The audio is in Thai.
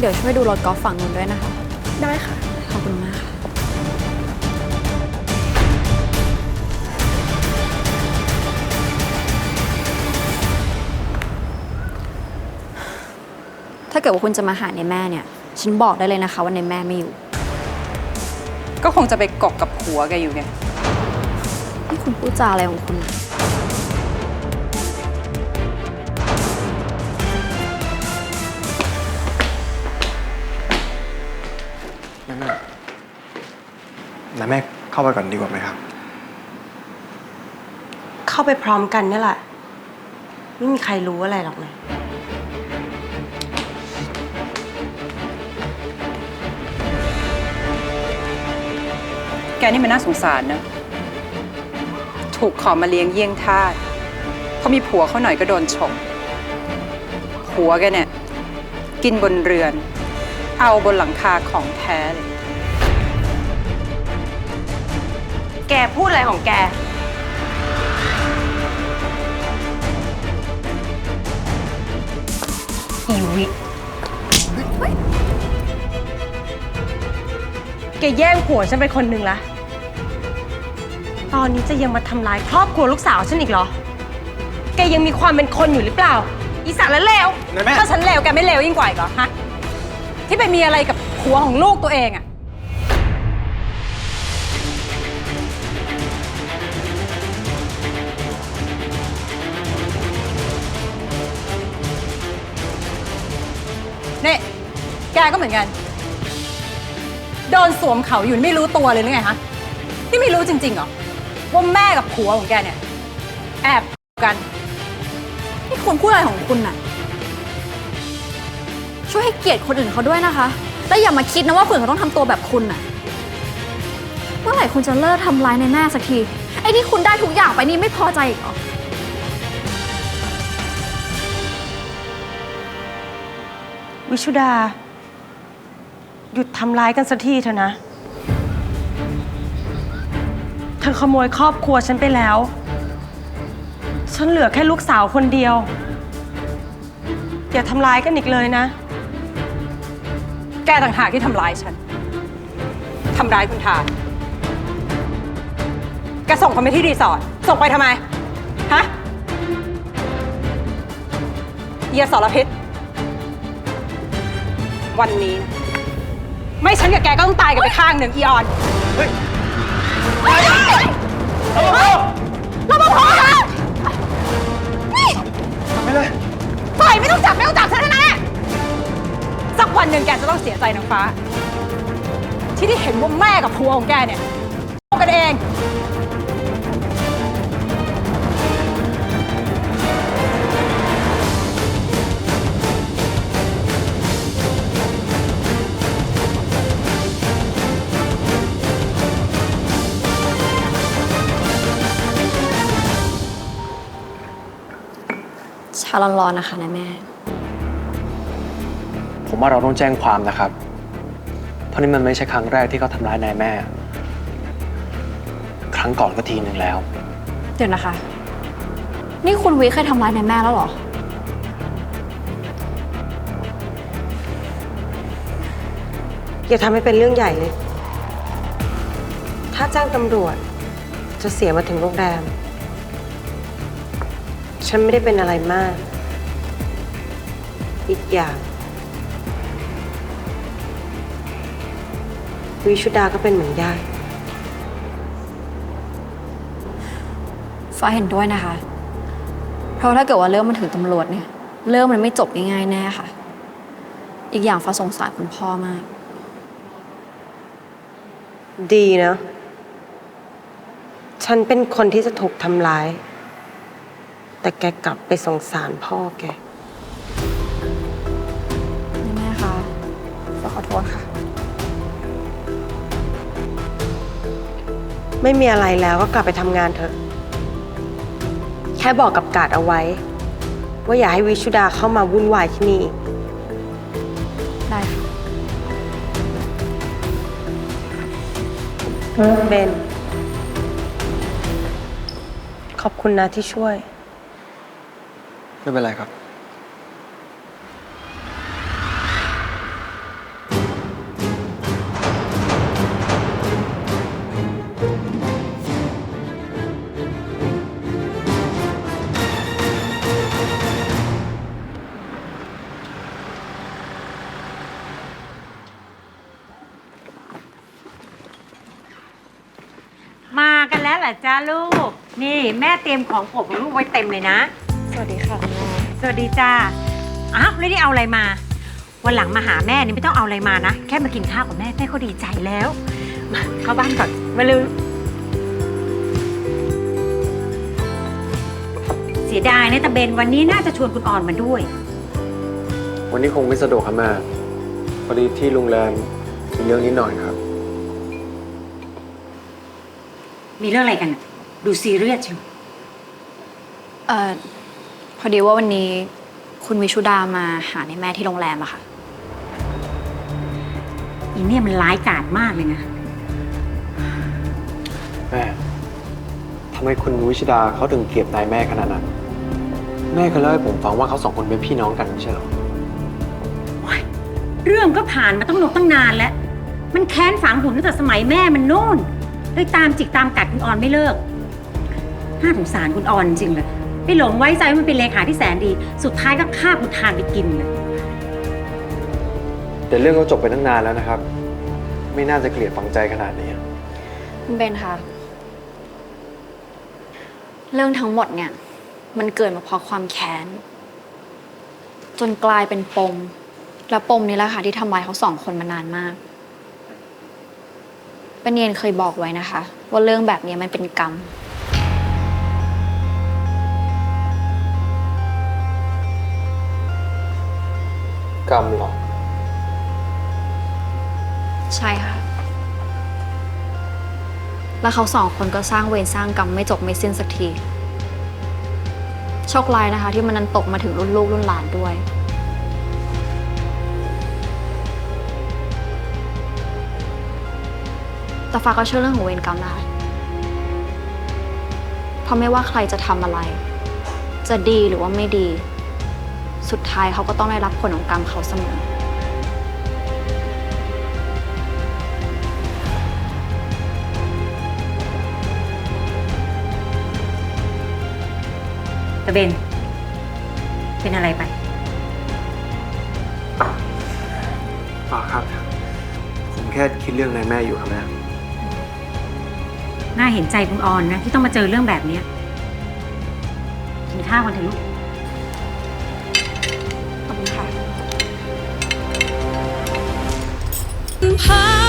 เดี๋ยวช่วยดูรถกอล์ฟฝั่งนู้นด้วยนะคะ ได้ค่ะ ขอบคุณมากค่ะ ถ้าเกิดว่าคุณจะมาหาในแม่เนี่ย ฉันบอกได้เลยนะคะว่าในแม่ไม่อยู่ ก็คงจะไปกบกับผัวแกอยู่ไง นี่คุณพูดจาอะไรของคุณอะ แล้วแม่เข้าไปก่อนดีกว่าไหมครับ เข้าไปพร้อมกันนี่แหละ ไม่มีใครรู้อะไรหรอกนะแกนี่มันน่าสงสารนะ ถูกขอมาเลี้ยงเยี่ยงทาสพอมีผัวเขาหน่อยก็โดนฉกผัวแกเนี่ย กินบนเรือน เอาบนหลังคาของแท้เลย แกพูดอะไรของแก อีวิแกแย่งผัวฉันไปคนหนึ่งละ ตอนนี้จะยังมาทำร้ายครอบครัวลูกสาวฉันอีกเหรอ แกยังมีความเป็นคนอยู่หรือเปล่า อีสารและเลวนะแม่ ถ้าฉันเลวแกไม่เลวยิ่งกว่าอีกเหรอฮะ ที่ไปมีอะไรกับผัวของลูกตัวเองอะ แกก็เหมือนกัน โดนสวมเขาอยู่ไม่รู้ตัวเลยหรือไงฮะ นี่ไม่รู้จริงๆเหรอ ว่าแม่กับผัวของแกเนี่ย แอบกัน นี่คุณพูดอะไรของคุณน่ะ ช่วยให้เกียรติคนอื่นเขาด้วยนะคะ และอย่ามาคิดนะว่าคนอื่นเขาต้องทำตัวแบบคุณน่ะ เมื่อไหร่คุณจะเลิกทำร้ายในแม่สักที ไอ้ที่คุณได้ทุกอย่างไปนี่ไม่พอใจอีกเหรอ วิชุดา หยุดทำร้ายกันสักทีเถอะนะ เธอขโมยครอบครัวฉันไปแล้ว ฉันเหลือแค่ลูกสาวคนเดียว อย่าทำร้ายกันอีกเลยนะ แกต่างหากที่ทำร้ายฉัน ทำร้ายคุณทาแกส่งเขาไปที่รีสอร์ท ส่งไปทำไม ฮะเยียสรพิษ วันนี้นะ ไม่ฉันกับแกก็ต้องตายกันไปข้างหนึ่งอีออนไม่เลยปล่อยไม่ต้องจับไม่ต้องจับฉันนะนะ สักวันหนึ่งแกจะต้องเสียใจนางฟ้า ที่ได้เห็นว่าแม่กับผัวของแกเนี่ยโกงกันเองาร้อนๆนะคะนะแม่ ผมว่าเราต้องแจ้งความนะครับ เพราะนี่มันไม่ใช่ครั้งแรกที่เขาทำร้ายนายแม่ ครั้งก่อนก็ทีหนึ่งแล้ว เดี๋ยวนะคะ นี่คุณวิเคยทำร้ายในแม่แล้วเหรอ อย่าทำให้เป็นเรื่องใหญ่เลย ถ้าจ้างตำรวจจะเสียมาถึงโรงแรม ฉันไม่ได้เป็นอะไรมาก อีกอย่าง วิชุดาก็เป็นเหมือนญาติฟ้าเห็นด้วยนะคะ เพราะถ้าเกิดว่าเรื่องมันถึงตำรวจเนี่ย เรื่องมันไม่จบง่ายๆแน่ค่ะ อีกอย่างฟ้าสงสารคุณพ่อมาก ดีนะ ฉันเป็นคนที่จะถูกทำร้าย แต่แกกลับไปสงสารพ่อแก แม่คะฟ้าขอโทษค่ะ ไม่มีอะไรแล้วก็กลับไปทำงานเถอะ แค่บอกกับกาดเอาไว้ ว่าอย่าให้วิชุดาเข้ามาวุ่นวายที่นี่อีก ได้ค่ะ เบน ขอบคุณนะที่ช่วย ไม่เป็นไรครับ มากันแล้วเหรอจ้าลูก นี่แม่เตรียมของโปรของลูกไว้เต็มเลยนะ สวัสดีค่ะคุณแม่สวัสดีจ้าอ้าวแล้วนี่เอาอะไรมา วันหลังมาหาแม่นี่ไม่ต้องเอาอะไรมานะ แค่มากินข้าวกับแม่แม่ก็ดีใจแล้ว มาเข้าบ้านก่อน มาเลยเสียดายนะตะเบนวันนี้น่าจะชวนคุณอ่อนมาด้วย วันนี้คงไม่สะดวกครับแม่พอดีที่โรงแรมมีเรื่องนิดหน่อยครับ มีเรื่องอะไรกันน่ะดูซีเรียสเชียวเอ่อพ อดีว่าวันนี้คุณวิชุดามาหาในแม่ที่โรงแรมอะค่ะ อีเนี่ยมันร้ายกาจมากเลยนะ แม่ทำไมคุณวิชดาเขาถึงเกลียดนายแม่ขนาดนั้น แม่เคยเล่าให้ผมฟังว่าเขาสองคนเป็นพี่น้องกันไม่ใช่เหรอ เรื่องก็ผ่านมาต้องนกตั้งนานแล้ว มันแค้นฝังหุ่นตั้งแต่สมัยแม่มันโน่นเลยตามจิกตามกัดคุณออนไม่เลิก น่าสงสารคุณออนจริงเลย ไปหลงไว้ใจว่ามันเป็นเลขาที่แสนดี สุดท้ายก็ฆ่าคุณทานไปกินเลยแต่เรื่องก็จบไปตั้งนานแล้วนะครับ ไม่น่าจะเกลียดฝังใจขนาดนี้ คุณเบนคะเรื่องทั้งหมดเนี่ย มันเกิดมาเพราะความแค้น จนกลายเป็นปม และปมนี้แหละค่ะที่ทำลายเขาสองคนมานานมากป้าเนียนเคยบอกไว้นะคะ ว่าเรื่องแบบนี้มันเป็นกรรม กรรมหรอ ใช่ค่ะ แล้วเขาสองคนก็สร้างเวรสร้างกรรมไม่จบไม่สิ้นสักที โชคร้ายนะคะ ที่มันนั้นตกมาถึงรุ่นลูกรุ่นหลานด้วย แต่ฟ้าก็เชื่อเรื่องของเวรกรรมนะคะเพราะไม่ว่าใครจะทำอะไร จะดีหรือว่าไม่ดี สุดท้ายเขาก็ต้องได้รับผลของกรรมเขาเสมอ ตะเบน เป็นอะไรไป เปล่าครับ ผมแค่คิดเรื่องนายแม่อยู่ครับแม่ น่าเห็นใจคุณออนนะ ที่ต้องมาเจอเรื่องแบบเนี้ยกินข้าวกันเถอะลูก empire.